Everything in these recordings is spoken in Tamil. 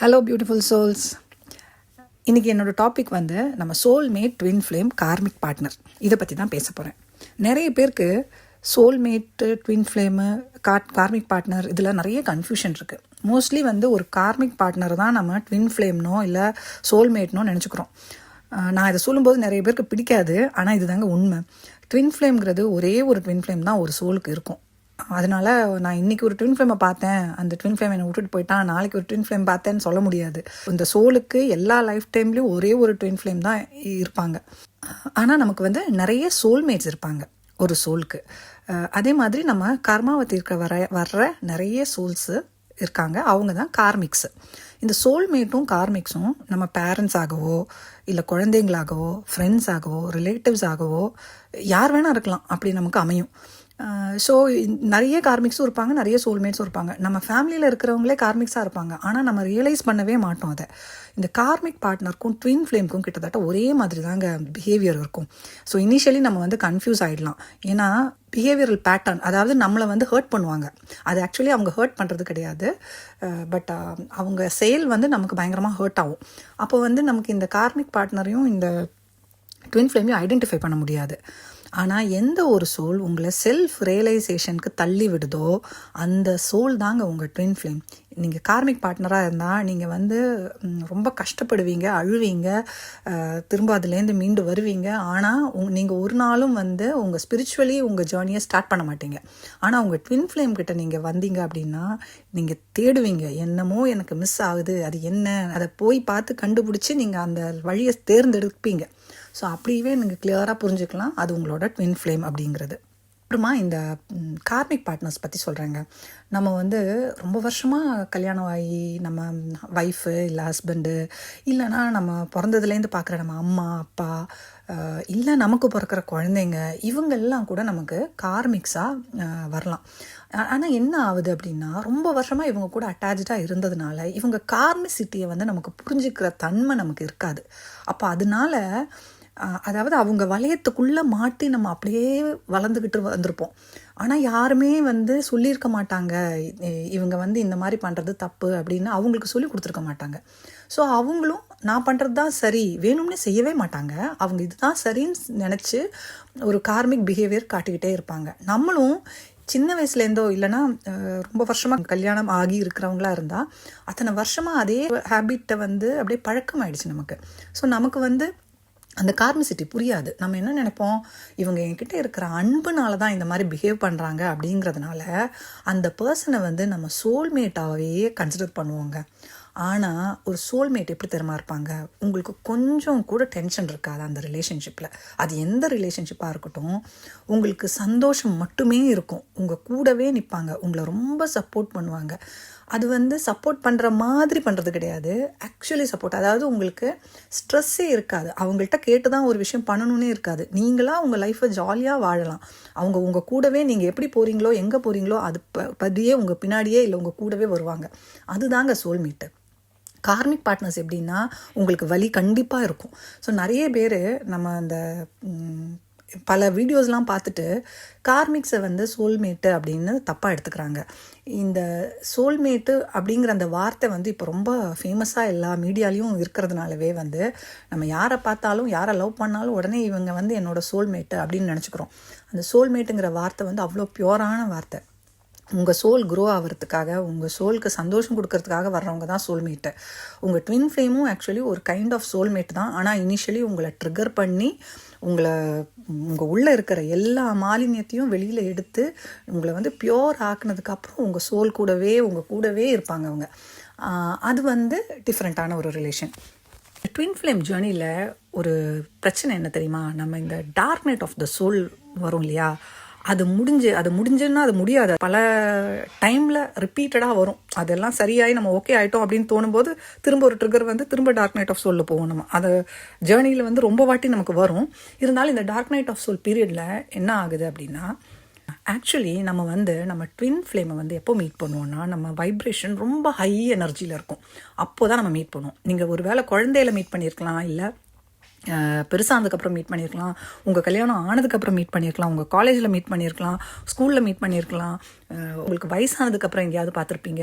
ஹலோ பியூட்டிஃபுல் சோல்ஸ் இன்றைக்கி என்னோடய டாபிக் வந்து நம்ம soulmate twin flame karmic partner இதை பற்றி தான் பேச போகிறேன் நிறைய பேருக்கு சோல்மேட்டு ட்வின் ஃப்ளேமு கார் கார்மிக் பார்ட்னர் இதில் நிறைய கன்ஃபியூஷன் இருக்குது மோஸ்ட்லி வந்து ஒரு கார்மிக் பார்ட்னர் தான் நம்ம ட்வின் ஃப்ளேம்னோ இல்லை சோல்மேட்னோ நினச்சிக்கிறோம். நான் இதை சொல்லும்போது நிறைய பேருக்கு பிடிக்காது ஆனால் இதுதாங்க உண்மை. ட்வின் ஃப்ளேம்ங்கிறது ஒரே ஒரு ட்வின் ஃப்ளேம் தான் ஒரு சோலுக்கு இருக்கும். அதனால் நான் இன்னைக்கு ஒரு ட்வின் ஃப்ளேமை பார்த்தேன். அந்த ட்வின் ஃப்ளேம் என்னை விட்டுட்டு போயிட்டான். நாளைக்கு ஒரு ட்வின் ஃப்ளேம் பார்த்தேன்னு சொல்ல முடியாது. இந்த சோலுக்கு எல்லா லைஃப் டைம்லேயும் ஒரே ஒரு ட்வின் ஃப்ளேம் தான் இருப்பாங்க. ஆனால் நமக்கு வந்து நிறைய சோல்மேட்ஸ் இருப்பாங்க. ஒரு சோலுக்கு அதே மாதிரி நம்ம கர்மாவை தீர்க்க வர வர்ற நிறைய சோல்ஸு இருக்காங்க. அவங்க தான் கார்மிக்ஸு இந்த சோல்மேட்டும் கார்மிக்ஸும் நம்ம பேரண்ட்ஸ் ஆகவோ இல்லை குழந்தைங்களாகவோ ஃப்ரெண்ட்ஸ் ஆகவோ ரிலேட்டிவ்ஸ் ஆகவோ யார் வேணால் இருக்கலாம். அப்படி நமக்கு அமையும். ஸோ நிறைய கார்மிக்ஸும் இருப்பாங்க நிறைய சோல்மேட்ஸும் இருப்பாங்க. நம்ம ஃபேமிலியில் இருக்கிறவங்களே கார்மிக்ஸாக இருப்பாங்க. ஆனால் நம்ம ரியலைஸ் பண்ணவே மாட்டோம் அதை. இந்த கார்மிக் பார்ட்னருக்கும் ட்வின் ஃப்ளேம்க்கும் கிட்டத்தட்ட ஒரே மாதிரி தாங்க பிஹேவியர் இருக்கும். ஸோ இனிஷியலி நம்ம வந்து கன்ஃபியூஸ் ஆகிடலாம் ஏன்னா பிஹேவியரல் பேட்டர்ன் அதாவது நம்மளை வந்து ஹர்ட் பண்ணுவாங்க. அது ஆக்சுவலி அவங்க ஹர்ட் பண்ணுறது கிடையாது. பட் அவங்க செயல் வந்து நமக்கு பயங்கரமாக ஹர்ட் ஆகும். அப்போ வந்து நமக்கு இந்த கார்மிக் பார்ட்னரையும் இந்த ட்வின் ஃப்ளேமையும் ஐடென்டிஃபை பண்ண முடியாது. ஆனால் எந்த ஒரு சோல் உங்களை செல்ஃப் ரியலைசேஷனுக்கு தள்ளி விடுதோ அந்த சோல் தாங்க உங்கள் ட்வின் ஃப்ளேம் நீங்கள் கார்மிக் பார்ட்னராக இருந்தால் நீங்கள் வந்து ரொம்ப கஷ்டப்படுவீங்க அழுவீங்க திரும்ப அதுலேருந்து மீண்டு வருவீங்க. ஆனால் உங் நீங்கள் ஒரு நாளும் வந்து உங்கள் ஸ்பிரிச்சுவலி உங்கள் ஜேர்னியை ஸ்டார்ட் பண்ண மாட்டீங்க. ஆனால் உங்கள் ட்வின் ஃப்ளேம் கிட்ட நீங்கள் வந்தீங்க அப்படின்னா நீங்கள் தேடுவீங்க என்னமோ எனக்கு மிஸ் ஆகுது அது என்ன அதை போய் பார்த்து கண்டுபிடிச்சி நீங்கள் அந்த வழியை தேர்ந்தெடுப்பீங்க. ஸோ அப்படியே நீங்கள் கிளியராக புரிஞ்சுக்கலாம். அது உங்களோட ட்வின் ஃப்ளேம் அப்படிங்கிறது. அப்புறமா இந்த கார்மிக் பார்ட்னர்ஸ் பற்றி சொல்கிறேங்க நம்ம வந்து ரொம்ப வருஷமாக கல்யாணம் ஆகி நம்ம ஒய்ஃபு இல்லை ஹஸ்பண்டு இல்லைனா நம்ம பிறந்ததுலேருந்து பார்க்குற நம்ம அம்மா அப்பா இல்லை நமக்கு பிறக்கிற குழந்தைங்க இவங்கெல்லாம் கூட நமக்கு கார்மிக்ஸாக வரலாம். ஆனால் என்ன ஆகுது அப்படின்னா ரொம்ப வருஷமாக இவங்க கூட அட்டாச்சாக இருந்ததுனால இவங்க கார்மிசிட்டியை வந்து நமக்கு புரிஞ்சுக்கிற தன்மை நமக்கு இருக்காது. அப்போ அதனால அதாவது அவங்க வளையத்துக்குள்ளே மாட்டி நம்ம அப்படியே வளர்ந்துக்கிட்டு வந்திருப்போம். ஆனால் யாருமே வந்து சொல்லியிருக்க மாட்டாங்க இவங்க வந்து இந்த மாதிரி பண்ணுறது தப்பு அப்படின்னு அவங்களுக்கு சொல்லி கொடுத்துருக்க மாட்டாங்க. ஸோ அவங்களும் நான் பண்ணுறது தான் சரி வேணும்னே செய்யவே மாட்டாங்க. அவங்க இதுதான் சரின்னு நினச்சி ஒரு கார்மிக் பிஹேவியர் காட்டிக்கிட்டே இருப்பாங்க. நம்மளும் சின்ன வயசுலேருந்தோ இல்லைன்னா ரொம்ப வருஷமாக கல்யாணம் ஆகி இருக்கிறவங்களா இருந்தால் அத்தனை வருஷமாக அதே ஹேபிட்டை வந்து அப்படியே பழக்கம் ஆயிடுச்சு நமக்கு. ஸோ நமக்கு வந்து அந்த கார்மிசிட்டி புரியாது. நம்ம என்ன நினைப்போம்? இவங்க என்கிட்ட இருக்கிற அன்புனால தான் இந்த மாதிரி பிஹேவ் பண்ணுறாங்க அப்படிங்கிறதுனால அந்த பர்சனை வந்து நம்ம சோல்மேட்டாகவே கன்சிடர் பண்ணுவோங்க. ஆனால் ஒரு சோல்மேட் எப்படி தெரியுமா இருப்பாங்க? உங்களுக்கு கொஞ்சம் கூட டென்ஷன் இருக்காது அந்த ரிலேஷன்ஷிப்பில் அது எந்த ரிலேஷன்ஷிப்பாக இருக்கட்டும் உங்களுக்கு சந்தோஷம் மட்டுமே இருக்கும். உங்கள் கூடவே நிற்பாங்க உங்களை ரொம்ப சப்போர்ட் பண்ணுவாங்க. அது வந்து சப்போர்ட் பண்ணுற மாதிரி பண்ணுறது கிடையாது. ஆக்சுவலி சப்போர்ட் அதாவது உங்களுக்கு ஸ்ட்ரெஸ்ஸே இருக்காது. அவங்கள்ட்ட கேட்டு தான் ஒரு விஷயம் பண்ணணும்னே இருக்காது. நீங்களாக உங்கள் லைஃப்பை ஜாலியாக வாழலாம். அவங்க உங்கள் கூடவே நீங்கள் எப்படி போகிறீங்களோ எங்கே போகிறீங்களோ அது ப பதியே உங்கள் பின்னாடியே இல்லை உங்கள் கூடவே வருவாங்க. அதுதாங்க சோல்மேட்டு கார்மிக் பார்ட்னர்ஸ் எப்படின்னா உங்களுக்கு வலி கண்டிப்பாக இருக்கும். ஸோ நிறைய பேர் நம்ம அந்த பல வீடியோஸ்லாம் பார்த்துட்டு கார்மிக்ஸை வந்து சோல்மேட்டு அப்படின்னு தப்பாக எடுத்துக்கிறாங்க. இந்த சோல்மேட்டு அப்படிங்கிற அந்த வார்த்தை வந்து இப்போ ரொம்ப ஃபேமஸாக எல்லா மீடியாலையும் இருக்கிறதுனாலவே வந்து நம்ம யாரை பார்த்தாலும் யாரை லவ் பண்ணாலும் உடனே இவங்க வந்து என்னோட சோல்மேட்டு அப்படின்னு நினச்சிக்கிறோம். அந்த சோல்மேட்டுங்கிற வார்த்தை வந்து அவ்வளோ பியூரான வார்த்தை. உங்கள் சோல் க்ரோ ஆகிறதுக்காக உங்கள் சோலுக்கு சந்தோஷம் கொடுக்கறதுக்காக வர்றவங்க தான் சோல்மேட்டு உங்கள் ட்வின் ஃப்ளேமும் ஆக்சுவலி ஒரு கைண்ட் ஆஃப் சோல்மேட் தான். ஆனால் இனிஷியலி உங்களை ட்ரிகர் பண்ணி உங்களை உங்கள் உள்ளே இருக்கிற எல்லா மாலின்யத்தையும் வெளியில் எடுத்து உங்களை வந்து பியோர் ஆக்குனதுக்கப்புறம் உங்கள் சோல் கூடவே உங்கள் கூடவே இருப்பாங்க அவங்க. அது வந்து டிஃப்ரெண்ட்டான ஒரு ரிலேஷன் ட்வின் ஃப்ளேம் ஜேர்னியில் ஒரு பிரச்சனை என்ன தெரியுமா? நம்ம இந்த dark night of the soul வரும் இல்லையா? அது முடிஞ்சு அது முடிஞ்சுன்னா அது முடியாது. பல டைமில் ரிப்பீட்டடாக வரும். அதெல்லாம் சரியாகி நம்ம ஓகே ஆகிட்டோம் அப்படின்னு தோணும்போது திரும்ப ஒரு ட்ரிகர் வந்து திரும்ப டார்க் நைட் ஆஃப் சோலில் போவோம் நம்ம. அது ஜேர்னியில் வந்து ரொம்ப வாட்டி நமக்கு வரும். இருந்தாலும் இந்த டார்க் நைட் ஆஃப் சோல் பீரியடில் என்ன ஆகுது அப்படின்னா ஆக்சுவலி நம்ம வந்து நம்ம ட்வின் ஃப்ளேமை வந்து எப்போ மீட் பண்ணுவோம்னா நம்ம வைப்ரேஷன் ரொம்ப ஹை எனர்ஜியில் இருக்கும். அப்போ தான் நம்ம மீட் பண்ணுவோம். நீங்கள் ஒரு வேளை குழந்தையில மீட் பண்ணியிருக்கலாம் இல்லை பெருசானதுக்கப்புறம் மீட் பண்ணியிருக்கலாம் உங்கள் கல்யாணம் ஆனதுக்கப்புறம் மீட் பண்ணியிருக்கலாம் உங்கள் காலேஜில் மீட் பண்ணியிருக்கலாம் ஸ்கூலில் மீட் பண்ணியிருக்கலாம் உங்களுக்கு வயசானதுக்கப்புறம் எங்கேயாவது பார்த்துருப்பீங்க.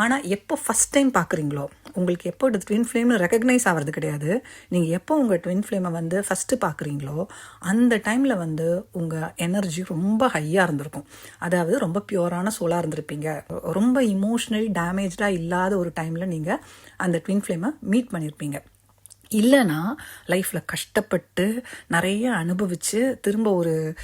ஆனால் எப்போ ஃபஸ்ட் டைம் பார்க்குறீங்களோ உங்களுக்கு எப்போ ட்வின் ஃப்ளேம்னு ரெக்கக்னைஸ் ஆகிறது கிடையாது. நீங்கள் எப்போ உங்கள் ட்வின் ஃப்ளேமை வந்து ஃபஸ்ட்டு பார்க்குறீங்களோ அந்த டைமில் வந்து உங்கள் எனர்ஜி ரொம்ப ஹையாக இருந்திருக்கும். அதாவது ரொம்ப பியூரான சோலாக இருந்திருப்பீங்க. ரொம்ப இமோஷ்னலி டேமேஜாக இல்லாத ஒரு டைமில் நீங்கள் அந்த ட்வின் ஃப்ளேமை மீட் பண்ணியிருப்பீங்க இல்லைன்னா லைஃப்பில் கஷ்டப்பட்டு நிறைய அனுபவித்து திரும்ப ஒரு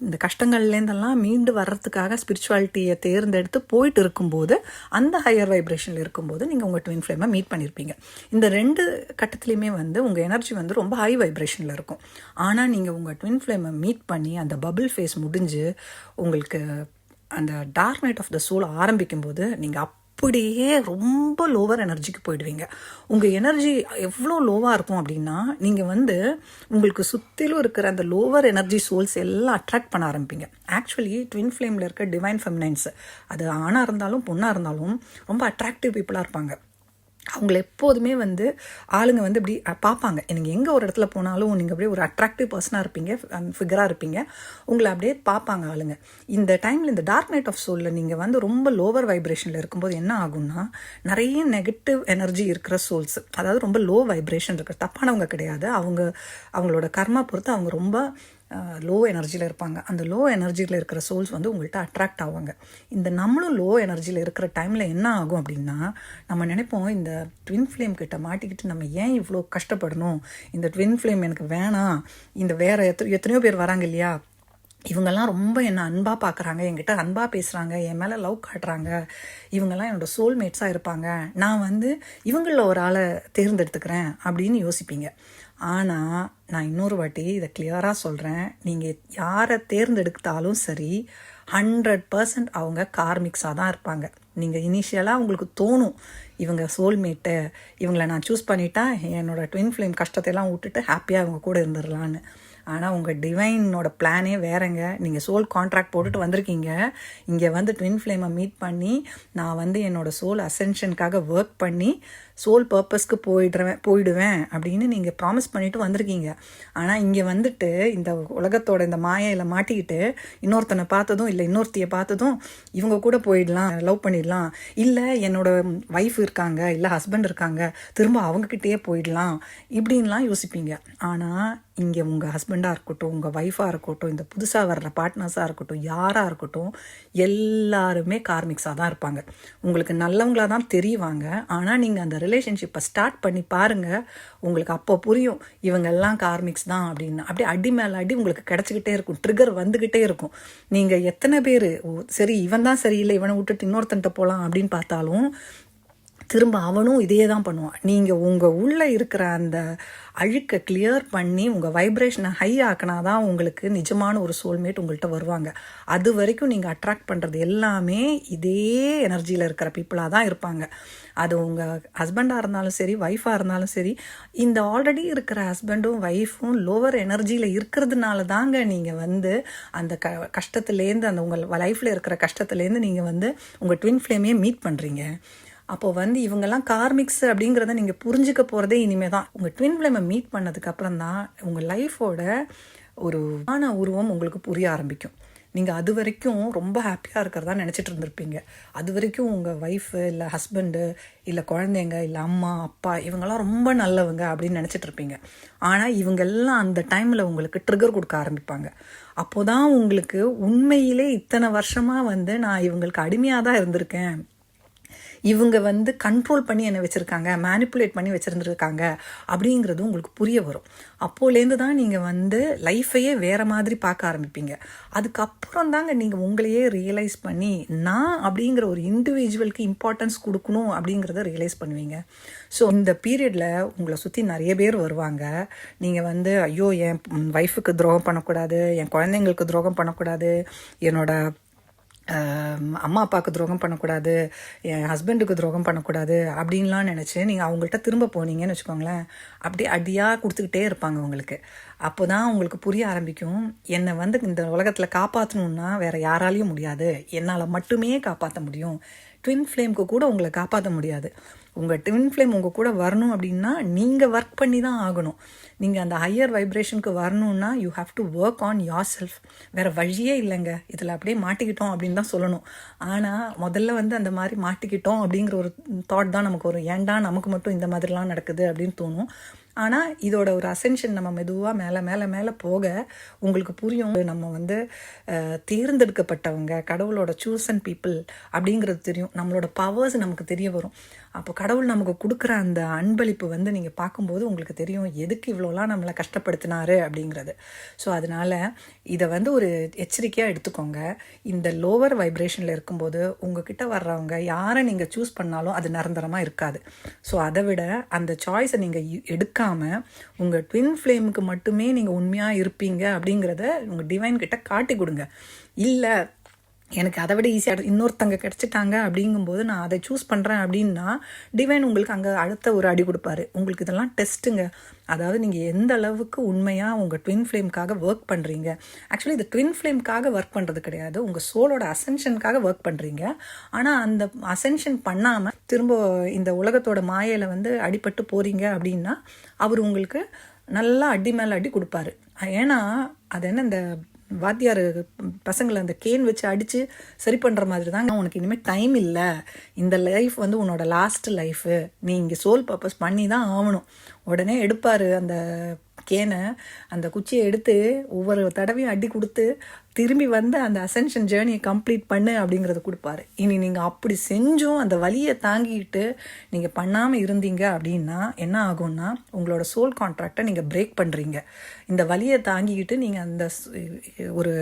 இந்த கஷ்டங்கள்லேருந்தெல்லாம் மீண்டு வர்றதுக்காக ஸ்பிரிச்சுவாலிட்டியை தேர்ந்தெடுத்து போயிட்டு இருக்கும்போது அந்த ஹையர் வைப்ரேஷனில் இருக்கும்போது நீங்கள் உங்கள் ட்வின் ஃப்ளேமை மீட் பண்ணியிருப்பீங்க இந்த ரெண்டு கட்டத்துலேயுமே வந்து உங்கள் எனர்ஜி வந்து ரொம்ப ஹை வைப்ரேஷனில் இருக்கும். ஆனால் நீங்கள் உங்கள் ட்வின் ஃப்ளேமை மீட் பண்ணி அந்த பபிள் ஃபேஸ் முடிஞ்சு உங்களுக்கு அந்த dark night of the soul ஆரம்பிக்கும்போது நீங்கள் அப் அப்படியே ரொம்ப லோவர் எனர்ஜிக்கு போயிடுவீங்க. உங்கள் எனர்ஜி எவ்வளோ லோவாக இருக்கும் அப்படின்னா நீங்கள் வந்து உங்களுக்கு சுற்றிலும் இருக்கிற அந்த லோவர் எனர்ஜி சோல்ஸ் எல்லாம் அட்ராக்ட் பண்ண ஆரம்பிப்பீங்க. ஆக்சுவலி ட்வின் ஃப்ளேமில் இருக்க டிவைன் ஃபெமினைன்ஸ் அது ஆணாக இருந்தாலும் பொண்ணாக இருந்தாலும் ரொம்ப அட்ராக்டிவ் பீப்புளாக இருப்பாங்க. அவங்கள எப்போதுமே வந்து ஆளுங்க வந்து இப்படி பார்ப்பாங்க. நீங்கள் எங்கே ஒரு இடத்துல போனாலும் நீங்கள் அப்படியே ஒரு அட்ராக்டிவ் பர்சனாக இருப்பீங்க ஃபிகராக இருப்பீங்க. உங்களை அப்படியே பார்ப்பாங்க ஆளுங்க. இந்த டைமில் இந்த டார்க் நைட் ஆஃப் சோலில் நீங்கள் வந்து ரொம்ப லோவர் வைப்ரேஷனில் இருக்கும்போது என்ன ஆகும்னா நிறைய நெகட்டிவ் எனர்ஜி இருக்கிற சோல்ஸ் அதாவது ரொம்ப லோ வைப்ரேஷன் இருக்கிற தப்பானவங்க கிடையாது. அவங்க அவங்களோட கர்மா பொறுத்து அவங்க ரொம்ப லோ எனர்ஜியில் இருப்பாங்க. அந்த லோ எனர்ஜியில் இருக்கிற சோல்ஸ் வந்து உங்கள்கிட்ட அட்ராக்ட் ஆவாங்க. இந்த நம்மளும் லோ எனர்ஜியில் இருக்கிற டைமில் என்ன ஆகும் அப்படின்னா நம்ம நினைப்போம் இந்த ட்வின் ஃப்ளேம் கிட்ட மாட்டிக்கிட்டு நம்ம ஏன் இவ்வளோ கஷ்டப்படணும்? இந்த ட்வின் ஃப்ளேம் எனக்கு வேணாம். இந்த வேற எத்தனை எத்தனையோ பேர் வராங்க இல்லையா? இவங்கெல்லாம் ரொம்ப என்னை அன்பாக பார்க்குறாங்க என்கிட்ட அன்பாக பேசுகிறாங்க என் மேலே லவ் காட்டுறாங்க. இவங்கெல்லாம் என்னோட சோல்மேட்ஸாக இருப்பாங்க. நான் வந்து இவங்களில் ஒரு ஆளை தேர்ந்தெடுத்துக்கிறேன் அப்படின்னு யோசிப்பீங்க. ஆனால் நான் இன்னொரு வாட்டி இதை கிளியராக சொல்கிறேன் நீங்கள் யாரை தேர்ந்தெடுத்தாலும் சரி ஹண்ட்ரட் பர்சன்ட் அவங்க கார்மிக்ஸாக தான் இருப்பாங்க. நீங்கள் இனிஷியலாக உங்களுக்கு தோணும் இவங்க சோல்மேட்டு இவங்களை நான் சூஸ் பண்ணிட்டா என்னோடய ட்வின் ஃப்ளேம் கஷ்டத்தையெல்லாம் விட்டுட்டு ஹாப்பியாக அவங்க கூட இருந்துடலான்னு ஆனால் உங்கள் டிவைனோட பிளானே வேறங்க. நீங்கள் சோல் கான்ட்ராக்ட் போட்டுட்டு வந்திருக்கீங்க. இங்கே வந்து ட்வின் ஃப்ளேமை மீட் பண்ணி நான் வந்து என்னோடய சோல் அசென்ஷனுக்காக ஒர்க் பண்ணி சோல் பர்பஸ்க்கு போயிடுறேன் போயிடுவேன் அப்படின்னு நீங்கள் ப்ராமிஸ் பண்ணிவிட்டு வந்திருக்கீங்க. ஆனால் இங்கே வந்துட்டு இந்த உலகத்தோட இந்த மாயையில் மாட்டிக்கிட்டு இன்னொருத்தனை பார்த்ததும் இல்லை இன்னொருத்தையை பார்த்ததும் இவங்க கூட போயிடலாம் லவ் பண்ணிடலாம். இல்லை என்னோட ஒய்ஃப் இருக்காங்க இல்லை ஹஸ்பண்ட் இருக்காங்க திரும்ப அவங்கக்கிட்டேயே போயிடலாம் இப்படின்லாம் யோசிப்பீங்க. ஆனால் இங்கே உங்கள் ஹஸ்பண்டாக இருக்கட்டும் உங்கள் ஒய்ஃபாக இருக்கட்டும் இந்த புதுசாக வர்ற பார்ட்னர்ஸாக இருக்கட்டும் யாராக இருக்கட்டும் எல்லாருமே கார்மிக்ஸாக தான் இருப்பாங்க. உங்களுக்கு நல்லவங்களாக தான் தெரிவாங்க ஆனால் நீங்கள் அந்த ரிலேஷன்ஷிப்பை ஸ்டார்ட் பண்ணி பாருங்கள் உங்களுக்கு அப்போ புரியும். இவங்கெல்லாம் கார்மிக்ஸ் தான் அப்படின்னு. அப்படியே அடி மேலே அடி உங்களுக்கு கிடச்சிக்கிட்டே இருக்கும். ட்ரிகர் வந்துக்கிட்டே இருக்கும். நீங்கள் எத்தனை பேர் சரி இவன் தான் சரியில்லை. இவனை விட்டுட்டு இன்னொருத்தன்ட்ட போகலாம் அப்படின்னு பார்த்தாலும் திரும்ப அவனும் இதே தான் பண்ணுவான். நீங்கள் உங்கள் உள்ளே இருக்கிற அந்த அழுக்கை கிளியர் பண்ணி உங்கள் வைப்ரேஷனை ஹை ஆக்கினா தான் உங்களுக்கு நிஜமான ஒரு சோல்மேட் உங்கள்கிட்ட வருவாங்க. அது வரைக்கும் நீங்கள் அட்ராக்ட் பண்ணுறது எல்லாமே இதே எனர்ஜியில் இருக்கிற பீப்புளாக தான் இருப்பாங்க. அது உங்கள் ஹஸ்பண்டாக இருந்தாலும் சரி ஒய்ஃபாக இருந்தாலும் சரி இந்த ஆல்ரெடி இருக்கிற ஹஸ்பண்டும் ஒய்ஃபும் லோவர் எனர்ஜியில் இருக்கிறதுனால தாங்க நீங்கள் வந்து அந்த க கஷ்டத்துலேருந்து அந்த உங்கள் லைஃப்பில் இருக்கிற கஷ்டத்துலேருந்து நீங்கள் வந்து உங்கள் ட்வின் ஃப்ளேமையே மீட் பண்ணுறீங்க அப்போ வந்து இவங்கெல்லாம் கார்மிக்ஸ் அப்படிங்கிறத நீங்கள் புரிஞ்சுக்க போகிறதே இனிமே தான் உங்கள் ட்வின் ஃப்ளேமை மீட் பண்ணதுக்கப்புறம் தான் உங்கள் லைஃபோட ஒரு ஆன உருவம் உங்களுக்கு புரிய ஆரம்பிக்கும். நீங்கள் அது வரைக்கும் ரொம்ப ஹாப்பியாக இருக்கிறதா நினச்சிட்டு இருந்திருப்பீங்க. அது வரைக்கும் உங்கள் ஒய்ஃபு இல்லை ஹஸ்பண்டு இல்லை குழந்தைங்க இல்லை அம்மா அப்பா இவங்கெல்லாம் ரொம்ப நல்லவங்க அப்படின்னு நினச்சிட்டு இருப்பீங்க. ஆனால் இவங்கெல்லாம் அந்த டைமில் உங்களுக்கு ட்ரிகர் கொடுக்க ஆரம்பிப்பாங்க. அப்போதான் உங்களுக்கு உண்மையிலே இத்தனை வருஷமாக வந்து நான் இவங்களுக்கு அடிமையாக தான் இருந்திருக்கேன். இவங்க வந்து கண்ட்ரோல் பண்ணி என்னை வச்சுருக்காங்க மேனிப்புலேட் பண்ணி வச்சுருந்துருக்காங்க அப்படிங்கிறது உங்களுக்கு புரிய வரும். அப்போலேருந்து தான் நீங்கள் வந்து லைஃப்பையே வேறு மாதிரி பார்க்க ஆரம்பிப்பீங்க. அதுக்கப்புறம் தாங்க நீங்கள் உங்களையே ரியலைஸ் பண்ணி நான் அப்படிங்கிற ஒரு இண்டிவிஜுவலுக்கு இம்பார்ட்டன்ஸ் கொடுக்கணும் அப்படிங்கிறத ரியலைஸ் பண்ணுவீங்க. ஸோ இந்த பீரியடில் உங்களை சுற்றி நிறைய பேர் வருவாங்க. நீங்கள் வந்து ஐயோ என் ஒய்ஃபுக்கு துரோகம் பண்ணக்கூடாது என் குழந்தைங்களுக்கு துரோகம் பண்ணக்கூடாது என்னோட அம்மா அப்பாவுக்கு துரோகம் பண்ணக்கூடாது என் ஹஸ்பண்டுக்கு துரோகம் பண்ணக்கூடாது அப்படின்லாம் நினச்சி நீங்கள் அவங்கள்ட்ட திரும்ப போனீங்கன்னு வச்சுக்கோங்களேன் அப்படியே அடியாக கொடுத்துக்கிட்டே இருப்பாங்க உங்களுக்கு. அப்போ தான் உங்களுக்கு புரிய ஆரம்பிக்கும் என்னை வந்து இந்த உலகத்தில் காப்பாற்றணுன்னா வேற யாராலையும் முடியாது. என்னால் மட்டுமே காப்பாற்ற முடியும். ட்வின் ஃப்ளேம்க்கு கூட உங்களை காப்பாற்ற முடியாது. உங்கள் ட்வின் ஃப்ளேம் உங்கள் கூட வரணும் அப்படின்னா நீங்கள் ஒர்க் பண்ணி தான் ஆகணும். நீங்கள் அந்த ஹையர் வைப்ரேஷனுக்கு வரணும்னா you have to work on yourself வேறு வழியே இல்லைங்க. இதில் அப்படியே மாட்டிக்கிட்டோம் அப்படின்னு தான் சொல்லணும். ஆனால் முதல்ல வந்து அந்த மாதிரி மாட்டிக்கிட்டோம் அப்படிங்கிற ஒரு தாட் தான் நமக்கு வரும். ஏன்டா நமக்கு மட்டும் இந்த மாதிரிலாம் நடக்குது அப்படின்னு தோணும். ஆனால் இதோட ஒரு அசென்ஷன் நம்ம மெதுவாக மேலே மேலே மேலே போக உங்களுக்கு புரியும். நம்ம வந்து தேர்ந்தெடுக்கப்பட்டவங்க கடவுளோட சூஸ் அண்ட் பீப்புள் அப்படிங்கிறது தெரியும். நம்மளோட பவர்ஸ் நமக்கு தெரிய வரும். அப்போ கடவுள் நமக்கு கொடுக்குற அந்த அன்பளிப்பு வந்து நீங்கள் பார்க்கும்போது உங்களுக்கு தெரியும் எதுக்கு இவ்வளோலாம் நம்மளை கஷ்டப்படுத்தினாரு அப்படிங்கிறது. ஸோ அதனால் இதை வந்து ஒரு எச்சரிக்கையாக எடுத்துக்கோங்க. இந்த லோவர் வைப்ரேஷனில் இருக்கும்போது உங்ககிட்ட வர்றவங்க யாரை நீங்கள் சூஸ் பண்ணாலும் அது நிரந்தரமாக இருக்காது. ஸோ அதை விட அந்த சாய்ஸை நீங்கள் எடுக்க எடுக்காமல் உங்கள் ட்வின் ஃப்ளேமுக்கு மட்டுமே நீங்கள் உண்மையாக இருப்பீங்க அப்படிங்கிறத உங்கள் டிவைன் கிட்ட காட்டி கொடுங்க. இல்லை எனக்கு அதை விட ஈஸியாக இன்னொருத்தங்க கிடச்சிட்டாங்க அப்படிங்கும்போது நான் அதை சூஸ் பண்ணுறேன் அப்படின்னா டிவைன் உங்களுக்கு அங்கே அடுத்த ஒரு அடி கொடுப்பாரு. உங்களுக்கு இதெல்லாம் டெஸ்ட்டுங்க அதாவது நீங்கள் எந்த அளவுக்கு உண்மையாக உங்கள் ட்வின் ஃப்ளேம்க்காக ஒர்க் பண்ணுறீங்க ஆக்சுவலி இது ட்வின் ஃப்ளேம்க்காக ஒர்க் பண்ணுறது கிடையாது. உங்கள் சோலோட அசென்ஷனுக்காக ஒர்க் பண்ணுறீங்க ஆனால் அந்த அசென்ஷன் பண்ணாமல் திரும்ப இந்த உலகத்தோட மாயையில் வந்து அடிபட்டு போகிறீங்க அப்படின்னா அவர் உங்களுக்கு நல்லா அடி மேலே அடி கொடுப்பாரு. ஏன்னா அது என்ன இந்த வாத்தியார் பசங்களை அந்த கேன் வச்சு அடித்து சரி பண்ணுற மாதிரி தான் உனக்கு இனிமேல் டைம் இல்லை. இந்த லைஃப் வந்து உன்னோட லாஸ்ட் லைஃபு நீ இங்கே சோல் பர்பஸ் பண்ணி தான் ஆகணும். உடனே எடுப்பார் அந்த கேனை அந்த குச்சியை எடுத்து ஒவ்வொரு தடவையும் அடி கொடுத்து திரும்பி வந்து அந்த அசென்ஷன் ஜேர்னியை கம்ப்ளீட் பண்ணு அப்படிங்கிறத கொடுப்பாரு. இனி நீங்கள் அப்படி செஞ்சும் அந்த வலியை தாங்கிட்டு நீங்கள் பண்ணாமல் இருந்தீங்க அப்படின்னா என்ன ஆகும்னா உங்களோட சோல் கான்ட்ராக்டை நீங்கள் பிரேக் பண்ணுறீங்க இந்த வலியை தாங்கிக்கிட்டு நீங்கள் அந்த ஒரு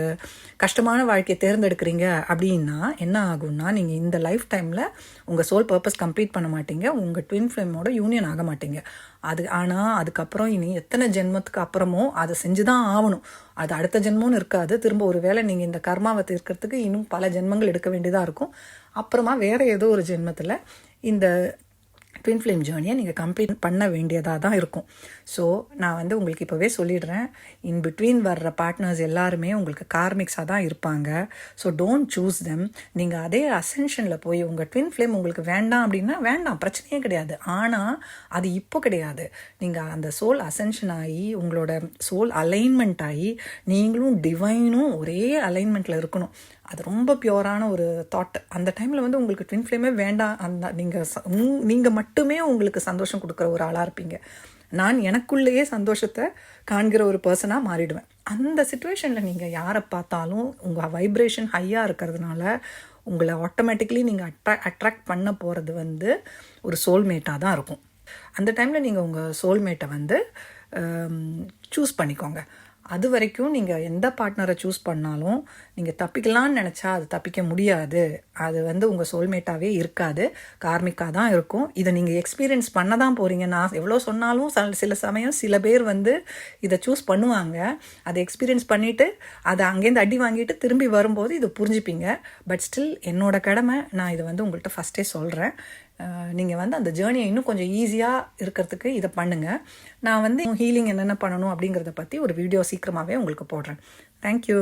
கஷ்டமான வாழ்க்கையை தேர்ந்தெடுக்கிறீங்க அப்படின்னா என்ன ஆகும்னா நீங்கள் இந்த லைஃப் டைமில் உங்கள் சோல் பர்பஸ் கம்ப்ளீட் பண்ண மாட்டீங்க உங்கள் ட்வின் ஃப்ளேமோட யூனியன் ஆக மாட்டீங்க. அது ஆனால் அதுக்கப்புறம் இனி எத்தனை ஜென்மத்துக்கு அப்புறமோ அதை செஞ்சு தான் ஆகணும். அது அடுத்த ஜென்மம்னு இருக்காது. திரும்ப ஒரு வேளை நீங்கள் இந்த கர்மாவை தீர்க்கறதுக்கு இன்னும் பல ஜென்மங்கள் எடுக்க வேண்டியதாக இருக்கும். அப்புறமா வேற ஏதோ ஒரு ஜென்மத்தில் இந்த ட்வின் ஃப்ளேம் ஜேர்னியை நீங்கள் கம்ப்ளீட் பண்ண வேண்டியதாக தான் இருக்கும். ஸோ நான் வந்து உங்களுக்கு இப்போவே சொல்லிடுறேன். இன் பிட்வீன் வர்ற பார்ட்னர்ஸ் எல்லாருமே உங்களுக்கு கார்மிக்ஸாக தான் இருப்பாங்க. ஸோ டோன்ட் சூஸ் தெம் நீங்கள் அதே அசென்ஷனில் போய் உங்கள் ட்வின் ஃப்ளேம் உங்களுக்கு வேண்டாம் அப்படின்னா வேண்டாம் பிரச்சனையே கிடையாது. ஆனால் அது இப்போ கிடையாது. நீங்கள் அந்த சோல் அசென்ஷன் ஆகி உங்களோட சோல் அலைன்மெண்ட் ஆகி நீங்களும் டிவைனும் ஒரே அலைன்மெண்ட்டில் இருக்கணும். அது ரொம்ப பியோரான ஒரு தாட் அந்த டைமில் வந்து உங்களுக்கு ட்வின் ஃப்ளேமே வேண்டாம். அந்த நீங்கள் நீங்கள் மட்டுமே உங்களுக்கு சந்தோஷம் கொடுக்குற ஒரு ஆளாக இருப்பீங்க. நான் எனக்குள்ளேயே சந்தோஷத்தை காண்கிற ஒரு பர்சனாக மாறிடுவேன். அந்த சுச்சுவேஷனில் நீங்கள் யாரை பார்த்தாலும் உங்கள் வைப்ரேஷன் ஹையாக இருக்கிறதுனால உங்களை ஆட்டோமேட்டிக்கலி நீங்கள் அட்ரா அட்ராக்ட் பண்ண போகிறது வந்து ஒரு சோல்மேட்டாக தான் இருக்கும். அந்த டைமில் நீங்கள் உங்கள் சோல்மேட்டை வந்து சூஸ் பண்ணிக்கோங்க. அது வரைக்கும் நீங்கள் எந்த பார்ட்னரை சூஸ் பண்ணாலும் நீங்கள் தப்பிக்கலாம்னு நினச்சா அது தப்பிக்க முடியாது. அது வந்து உங்கள் சோல்மேட்டாகவே இருக்காது. கார்மிக்காக தான் இருக்கும். இதை நீங்கள் எக்ஸ்பீரியன்ஸ் பண்ண தான் போகிறீங்க நான் எவ்வளோ சொன்னாலும் ச- சில சமயம் சில பேர் வந்து இதை சூஸ் பண்ணுவாங்க. அதை எக்ஸ்பீரியன்ஸ் பண்ணிவிட்டு அதை அங்கேருந்து அடி வாங்கிட்டு திரும்பி வரும்போது இதை புரிஞ்சுப்பீங்க. பட் ஸ்டில் என்னோடய கடமை நான் இதை வந்து உங்கள்கிட்ட ஃபஸ்ட்டே சொல்கிறேன் நீங்கள் வந்து அந்த ஜேர்னியை இன்னும் கொஞ்சம் ஈஸியாக இருக்கிறதுக்கு இதை பண்ணுங்கள் நான் வந்து ஹீலிங் என்னென்ன பண்ணணும் அப்படிங்கிறத பற்றி ஒரு வீடியோ சீக்கிரமாகவே உங்களுக்கு போடுறேன். தேங்க்யூ